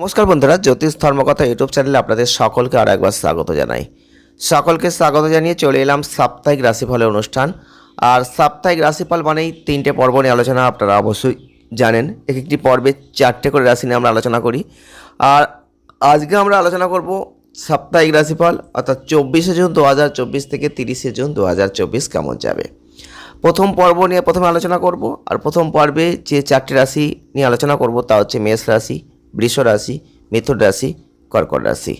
নমস্কার বন্ধুরা, জ্যোতিষ ধর্মকথা ইউটিউব চ্যানেলে আপনাদের সকলকে আর একবার স্বাগত জানাই। সকলকে স্বাগত জানিয়ে চলে এলাম সাপ্তাহিক রাশিফলের অনুষ্ঠান। আর সাপ্তাহিক রাশিফল মানেই তিনটে পর্ব নিয়ে আলোচনা, আপনারা অবশ্যই জানেন। এক একটি পর্বে চারটে করে রাশি নিয়ে আমরা আলোচনা করি। আর আজকে আমরা আলোচনা করব সাপ্তাহিক রাশিফল, অর্থাৎ চব্বিশে জুন দু হাজার চব্বিশ থেকে তিরিশে জুন দু হাজার চব্বিশ কেমন যাবে। প্রথম পর্ব নিয়ে প্রথমে আলোচনা করব, আর প্রথম পর্বে যে চারটি রাশি নিয়ে আলোচনা করব তা হচ্ছে মেষ রাশি বৃষ রাশি, মিথুন রাশি, কর্কট রাশি।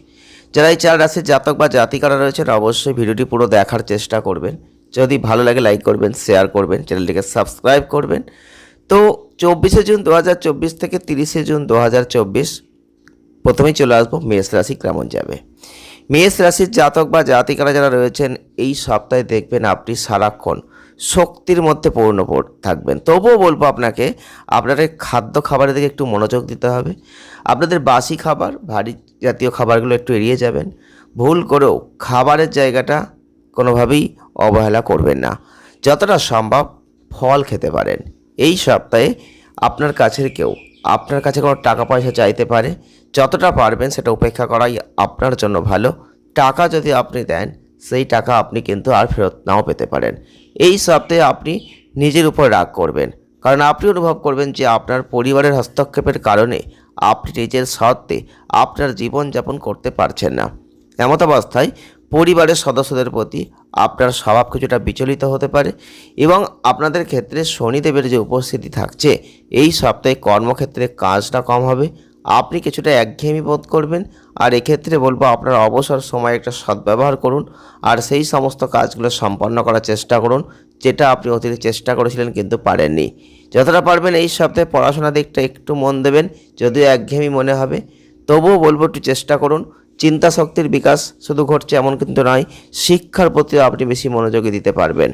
যারা এই চার রাশির জাতক বা জাতিকারা রয়েছেন, অবশ্যই ভিডিওটি পুরো দেখার চেষ্টা করবেন। যদি ভালো লাগে লাইক করবেন শেয়ার করবেন, চ্যানেলটিকে সাবস্ক্রাইব করবেন। তো চব্বিশে জুন দু হাজার চব্বিশ থেকে তিরিশে জুন দু হাজার চব্বিশ, প্রথমেই চলে আসব মেষ রাশি কেমন যাবে। মেষ রাশির জাতক বা জাতিকারা যারা রয়েছেন, এই সপ্তাহে দেখবেন আপনি সারাক্ষণ শক্তির মধ্যে পূর্ণ থাকবেন। তবুও বলব আপনাকে, আপনাদের খাদ্য খাবারের দিকে একটু মনোযোগ দিতে হবে। আপনাদের বাসি খাবার, ভারী জাতীয় খাবারগুলো একটু এড়িয়ে যাবেন। ভুল করেও খাবারের জায়গাটা কোনোভাবেই অবহেলা করবেন না। যতটা সম্ভব ফল খেতে পারেন। এই সপ্তাহে আপনার কাছের কেউ, আপনার কাছে কোনো টাকা পয়সা চাইতে পারে, যতটা পারবেন সেটা উপেক্ষা করাই আপনার জন্য ভালো। টাকা যদি আপনি দেন সেই টাকা আপনি কিন্তু আর ফেরত নাও পেতে পারেন। এই সপ্তাহে আপনি নিজের উপর রাগ করবেন। কারণ আপনি অনুভব করবেন যে আপনার পরিবারের হস্তক্ষেপের কারণে আপনি নিজের সত্ত্বে আপনার জীবনযাপন করতে পারছেন না। এমত অবস্থায় পরিবারের সদস্যদের প্রতি আপনার স্বভাব কিছুটা বিচলিত হতে পারে এবং আপনাদের ক্ষেত্রে শনিদেবের যে উপস্থিতি থাকছে, এই সপ্তাহে কর্মক্ষেত্রে কাজটা কম হবে। আপনি কিছুটা একঘেয়েমি বোধ করবেন, আর এক্ষেত্রে বলব আপনার অবসর সময় একটা সদ্ব্যবহার করুন, আর সেই সমস্ত কাজগুলো সম্পন্ন করার চেষ্টা করুন, যেটা আপনি অতীতে চেষ্টা করেছিলেন কিন্তু পারেননি। যতটা পারবেন এই সপ্তাহে পড়াশোনা দিকটা একটু মন দেবেন, যদিও একঘেয়েমি মনে হবে। তবুও বলব একটু চেষ্টা করুন, চিন্তা শক্তির বিকাশ শুধু ঘটছে এমন কিন্তু নয়, শিক্ষার প্রতিও আপনি বেশি মনোযোগী দিতে পারবেন।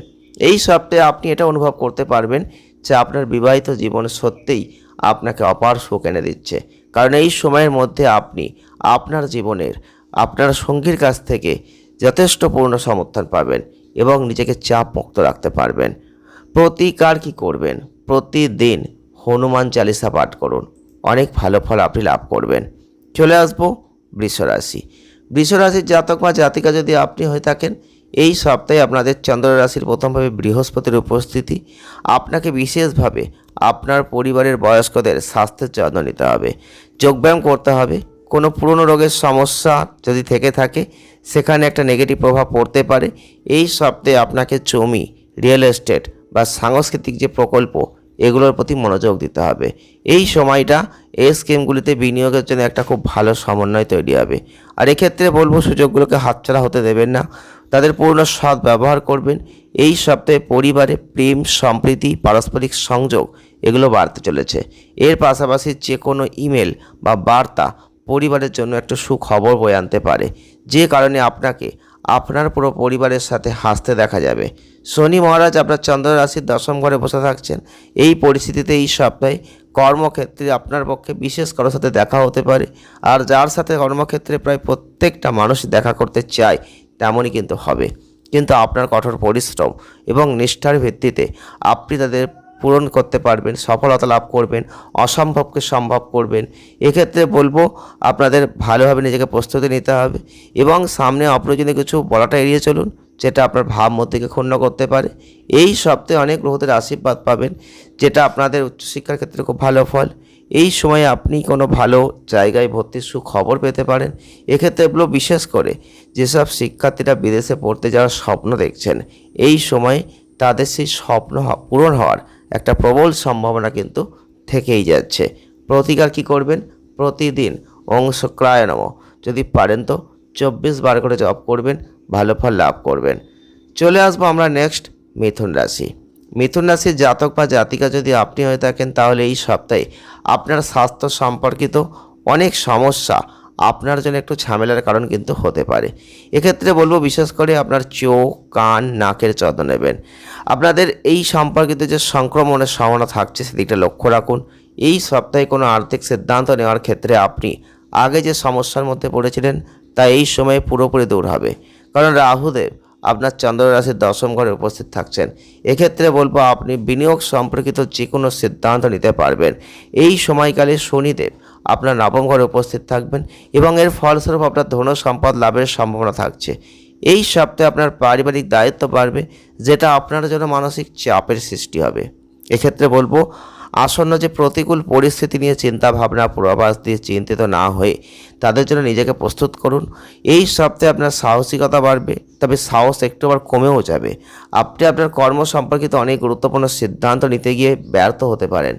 এই সপ্তাহে আপনি এটা অনুভব করতে পারবেন যে আপনার বিবাহিত জীবন সত্যিই আপনাকে অপার সুখ এনে দিচ্ছে। কারণ এই সময়ের মধ্যে আপনি আপনার জীবনের, আপনার সঙ্গীর কাছ থেকে যথেষ্ট পূর্ণ সমর্থন পাবেন এবং নিজেকে চাপ মুক্ত রাখতে পারবেন। প্রতিকার কি করবেন? প্রতিদিন হনুমান চালিসা পাঠ করুন। অনেক ভালো ফল আপনি লাভ করবেন। চলে আসব বৃষরাশি। বৃষরাশির জাতক বা জাতিকা যদি আপনি হয়ে থাকেন, এই সপ্তাহে আপনাদের চন্দ্র রাশির প্রথমভাবে বৃহস্পতির উপস্থিতি। আপনাকে বিশেষভাবে আপনার পরিবারের বয়স্কদের স্বাস্থ্যের যত্ন নিতে হবে। যোগব্যায়াম করতে হবে। কোনো পুরনো রোগের সমস্যা যদি থেকে থাকে, সেখানে একটা নেগেটিভ প্রভাব পড়তে পারে। এই সপ্তাহে আপনাকে জমি রিয়েল এস্টেট বা সাংস্কৃতিক যে প্রকল্প এগুলোর প্রতি মনোযোগ দিতে হবে। এই সময়টা এই স্কিমগুলিতে বিনিয়োগের জন্য একটা খুব ভালো সমন্বয় তৈরি হবে। আর এক্ষেত্রে বলব, সুযোগগুলোকে হাতছাড়া হতে দেবেন না। তাদের পূর্ণ সৎ ব্যবহার করবেন। এই সপ্তাহে পরিবারে প্রেম, সম্প্রীতি, পারস্পরিক সংযোগ এগুলো বাড়তে চলেছে। এর পাশাপাশি যে কোনো ইমেল বা বার্তা পরিবারের জন্য একটা সুখবর বয়ে আনতে পারে। যে কারণে আপনাকে আপনার পুরো পরিবারের সাথে হাসতে দেখা যাবে। শনি মহারাজ আপনার চন্দ্র রাশির দশম ঘরে বসে থাকছেন। এই পরিস্থিতিতে এই সপ্তাহে কর্মক্ষেত্রে আপনার পক্ষে বিশেষ কারোর সাথে দেখা হতে পারে। আর যার সাথে কর্মক্ষেত্রে প্রায় প্রত্যেকটা মানুষ দেখা করতে চায়, তেমনই কিন্তু হবে। কিন্তু আপনার কঠোর পরিশ্রম এবং নিষ্ঠার ভিত্তিতে আপনি তাদের পূরণ করতে পারবেন, সফলতা লাভ করবেন, অসম্ভবকে সম্ভব করবেন। এক্ষেত্রে বলব, আপনাদের ভালোভাবে নিজেকে প্রস্তুতি নিতে হবে এবং সামনে অপ্রয়োজনীয় কিছু বলাটা এড়িয়ে চলুন, যেটা আপনার ভাবমূর্তিকে ক্ষুণ্ণ করতে পারে। এই সপ্তাহে অনেক গ্রহদের আশীর্বাদ পাবেন, যেটা আপনাদের উচ্চশিক্ষার ক্ষেত্রে খুব ভালো ফল। এই সময়ে আপনি কোনো ভালো জায়গায় ভর্তির সুখবর পেতে পারেন। এক্ষেত্রে এগুলো বিশেষ করে যেসব শিক্ষার্থীরা বিদেশে পড়তে যাওয়ার স্বপ্ন দেখছেন, এই সময়ে তাদের সেই স্বপ্ন পূরণ হওয়ার একটা প্রবল সম্ভাবনা কিন্তু থেকেই যাচ্ছে। প্রতিকার কি করবেন? প্রতিদিন অংশক্রায় নম যদি পারেন তো চব্বিশ বার করে জব করবেন, ভালো ফল লাভ করবেন। চলে আসব আমরা নেক্সট মিথুন রাশি। মিথুন রাশির জাতক বা জাতিকা যদি আপনি হয়ে থাকেন, তাহলে এই সপ্তাহে আপনার স্বাস্থ্য সম্পর্কিত অনেক সমস্যা আপনার জন্য একটু ঝামেলার কারণ কিন্তু হতে পারে। এক্ষেত্রে বলব বিশেষ করে আপনার চোখ, কান, নাকের যত্ন নেবেন। আপনাদের এই সম্পর্কিত যে সংক্রমণের সম্ভাবনা থাকছে সেদিকটা লক্ষ্য রাখুন। এই সপ্তাহে কোনো আর্থিক সিদ্ধান্ত নেওয়ার ক্ষেত্রে আপনি আগে যে সমস্যার মধ্যে পড়েছিলেন তা এই সময়ে পুরোপুরি দূর হবে। কারণ রাহুদেব আপনার চন্দ্র রাশির দশম ঘরে উপস্থিত থাকছেন। এক্ষেত্রে বলব আপনি বিনিয়োগ সম্পর্কিত যে কোনো সিদ্ধান্ত নিতে পারবেন। এই সময়কালে শনিদেব আপনার নবম ঘরে উপস্থিত থাকবেন এবং এর ফলস্বরূপ আপনার ধন সম্পদ লাভের সম্ভাবনা থাকছে। এই সপ্তাহে আপনার পারিবারিক দায়িত্ব বাড়বে, যেটা আপনার জন্য মানসিক চাপের সৃষ্টি হবে। এক্ষেত্রে বলব, আসন্ন যে প্রতিকূল পরিস্থিতি নিয়ে চিন্তা ভাবনা, পূর্বাভাস দিয়ে চিন্তিত না হয়ে তাদের জন্য নিজেকে প্রস্তুত করুন। এই সপ্তাহে আপনার সাহসিকতা বাড়বে, তবে সাহস একটু আবার কমেও যাবে। আপনি আপনার কর্ম সম্পর্কিত অনেক গুরুত্বপূর্ণ সিদ্ধান্ত নিতে গিয়ে ব্যর্থ হতে পারেন।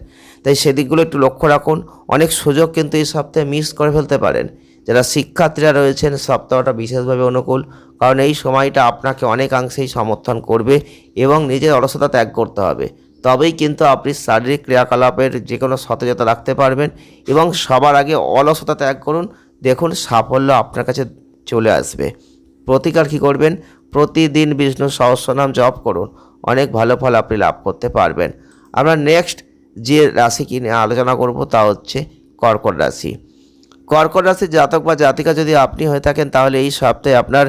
তাই সেদিকগুলো একটু লক্ষ্য রাখুন। অনেক সুযোগ কিন্তু এই সপ্তাহে মিস করে ফেলতে পারেন। যারা শিক্ষার্থীরা রয়েছেন, সপ্তাহটা বিশেষভাবে অনুকূল, কারণ এই সময়টা আপনাকে অনেকাংশেই সমর্থন করবে এবং নিজের অলসতা ত্যাগ করতে হবে। তবেই কিন্তু আপনি শারীরিক ক্রিয়াকলাপের যে কোনো সতেজতা রাখতে পারবেন এবং সবার আগে অলসতা ত্যাগ করুন। দেখুন, সাফল্য আপনার কাছে চলে আসবে। প্রতিকার কী করবেন? প্রতিদিন বিষ্ণু সহস্রনাম জপ করুন। অনেক ভালো ফল আপনি লাভ করতে পারবেন। আমরা নেক্সট যে রাশি কি নিয়ে আলোচনা করব তা হচ্ছে কর্কট রাশি। কর্কট রাশির জাতক বা জাতিকা যদি আপনি হয়ে থাকেন, তাহলে এই সপ্তাহে আপনার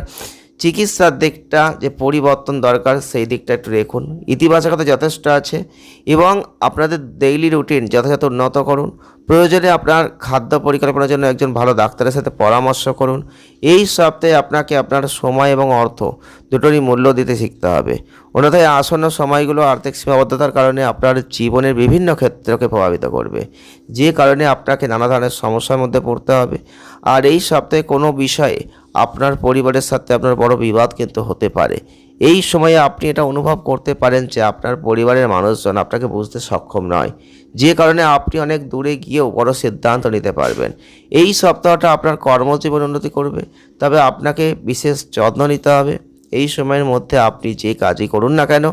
চিকিৎসার দিকটা যে পরিবর্তন দরকার, সেই দিকটা একটু দেখুন। ইতিবাচকতা যথেষ্ট আছে এবং আপনাদের ডেইলি রুটিন যথাযথ উন্নত করুন। প্রয়োজনে আপনার খাদ্য পরিকল্পনার জন্য একজন ভালো ডাক্তারের সাথে পরামর্শ করুন। এই সপ্তাহে আপনাকে আপনার সময় এবং অর্থ দুটোরই মূল্য দিতে শিখতে হবে। অন্যথায় আসন্ন সময়গুলো আর্থিক সীমাবদ্ধতার কারণে আপনার জীবনের বিভিন্ন ক্ষেত্রকে প্রভাবিত করবে। যে কারণে আপনাকে নানা ধরনের সমস্যার মধ্যে পড়তে হবে। আর এই সপ্তাহে কোনো বিষয়ে আপনার পরিবারের সাথে আপনার বড় বিবাদ কিন্তু হতে পারে। এই সময়ে আপনি এটা অনুভব করতে পারেন যে আপনার পরিবারের মানুষজন আপনাকে বুঝতে সক্ষম নয়। যে কারণে আপনি অনেক দূরে গিয়েও বড় সিদ্ধান্ত নিতে পারবেন। এই সপ্তাহটা আপনার কর্মজীবন উন্নতি করবে, তবে আপনাকে বিশেষ যত্ন নিতে হবে। এই সময়ের মধ্যে আপনি যে কাজই করুন না কেন,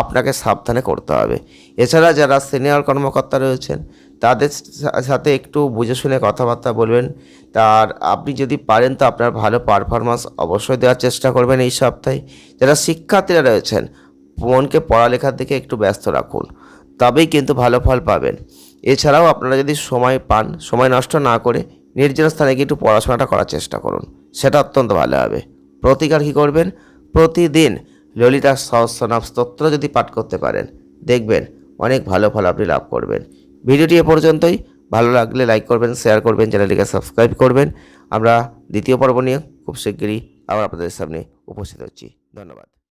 আপনাকে সাবধানে করতে হবে। এছাড়া যারা সিনিয়র কর্মকর্তা রয়েছেন, তাদের সাথে একটু বুঝে শুনে কথাবার্তা বলবেন। তার, আপনি যদি পারেন তো আপনার ভালো পারফরমেন্স অবশ্যই দেওয়ার চেষ্টা করবেন এই সপ্তাহে। যারা শিক্ষার্থীরা রয়েছেন, মনকে পড়ালেখার দিকে একটু ব্যস্ত রাখুন, তবেই কিন্তু ভালো ফল পাবেন। এছাড়াও আপনারা যদি সময় পান, সময় নষ্ট না করে নির্জন স্থানে গিয়ে একটু পড়াশোনাটা করার চেষ্টা করুন। সেটা অত্যন্ত ভালো হবে। প্রতিকার কী করবেন? প্রতিদিন ললিতা সহস্রনাম স্তোত্র যদি পাঠ করতে পারেন, দেখবেন অনেক ভালো ফল আপনি লাভ করবেন। ভিডিওটি এ পর্যন্তই। ভালো লাগলে লাইক করবেন, শেয়ার করবেন, চ্যানেলটিকে সাবস্ক্রাইব করবেন। আমরা দ্বিতীয় পর্ব নিয়ে খুব শিগগিরই আবার আপনাদের সামনে উপস্থিত হচ্ছি। ধন্যবাদ।